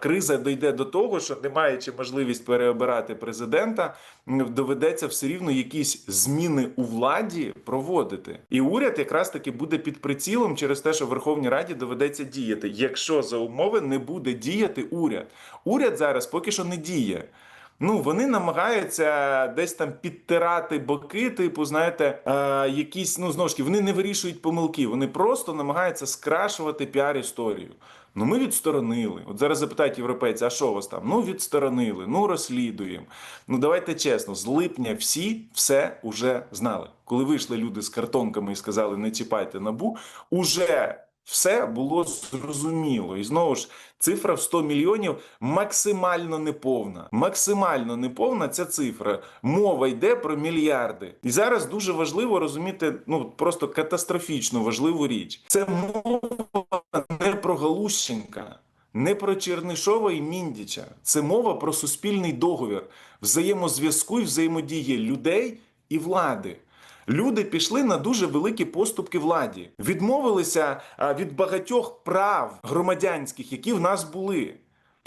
Криза дійде до того, що не маючи можливість переобирати президента, доведеться все рівно якісь зміни у владі проводити. І уряд якраз таки буде під прицілом через те, що Верховній Раді доведеться діяти. Якщо за умови не буде діяти уряд, уряд зараз поки що не діє. Ну, вони намагаються десь там підтирати боки, типу, знаєте, е, якісь, ну знову ж таки, вони не вирішують помилки, вони просто намагаються скрашувати піар-історію. Ну, ми відсторонили. От зараз запитають європейці, а що у вас там? Ну, відсторонили, ну розслідуємо. Ну давайте чесно, з липня всі все уже знали. Коли вийшли люди з картонками і сказали, не чіпайте набу, уже все було зрозуміло. І знову ж цифра в 100 мільйонів максимально неповна. Максимально неповна ця цифра. Мова йде про мільярди. І зараз дуже важливо розуміти, ну просто катастрофічно важливу річ. Це мова Галущенка. Не про Чернишова і Міндіча. Це мова про суспільний договір, взаємозв'язку і взаємодії людей і влади. Люди пішли на дуже великі поступки владі, відмовилися від багатьох прав громадянських, які в нас були.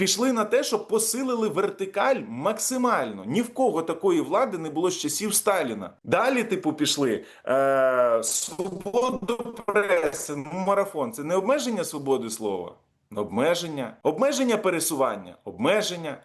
Пішли на те, щоб посилили вертикаль максимально. Ні в кого такої влади не було з часів Сталіна. Далі, типу, пішли е, свободу преси, ну, марафон. Це не обмеження свободи слова, обмеження, обмеження пересування, обмеження.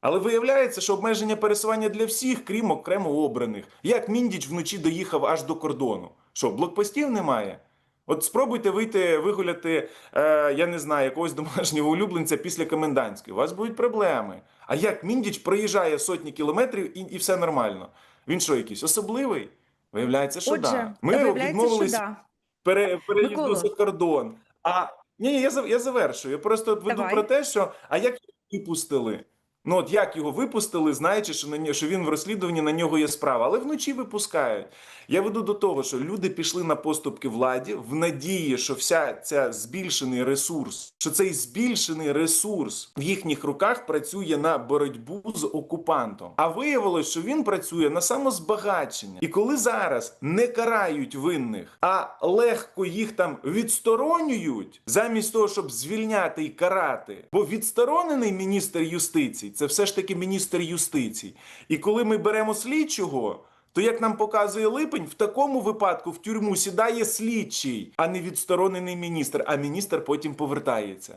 Але виявляється, що обмеження пересування для всіх, крім окремо обраних. Як Міндіч вночі доїхав аж до кордону. Що, блокпостів немає? От спробуйте вийти вигуляти, е, я не знаю, якогось домашнього улюбленця після комендантської. У вас будуть проблеми. А як Міндіч проїжджає сотні кілометрів і, і все нормально? Він що, якийсь особливий? Виявляється, що Отже, да. Ми відмовились да. пере, переїзду за кордон. А ні, я я завершую. Я просто веду Давай. про те, що а як випустили? Ну от як його випустили, знаючи, що на що він в розслідуванні на нього є справа, але вночі випускають. Я веду до того, що люди пішли на поступки владі в надії, що вся ця збільшений ресурс, що цей збільшений ресурс в їхніх руках працює на боротьбу з окупантом. А виявилось, що він працює на самозбагачення. І коли зараз не карають винних, а легко їх там відсторонюють, замість того, щоб звільняти і карати, бо відсторонений міністр юстиції це все ж таки міністр юстиції. І коли ми беремо слідчого. То як нам показує липень, в такому випадку в тюрму сідає слідчий, а не відсторонений міністр, а міністр потім повертається.